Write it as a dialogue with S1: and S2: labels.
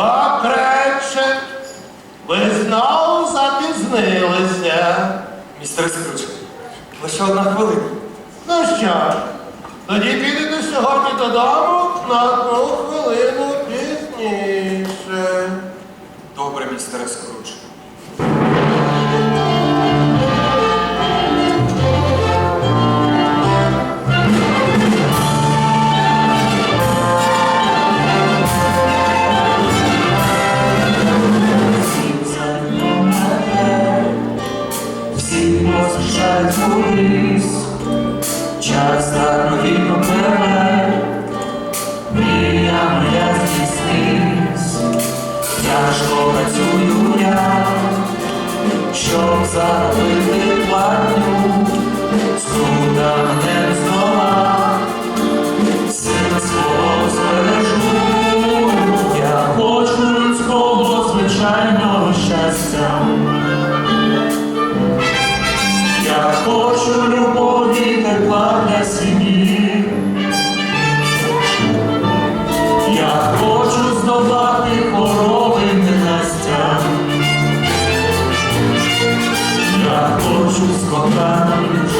S1: Бакрече, ви знову запізнилися.
S2: Містер Скруч, лише одна хвилина.
S1: Ну що тоді підете сьогодні додому на одну хвилину пізніше.
S2: Добре, містер Скрудж.
S3: Всі поспішають час так нові пливе, мрія моя здійснись, тяжко працюю я, щоб заробити платню, скрута мене Romans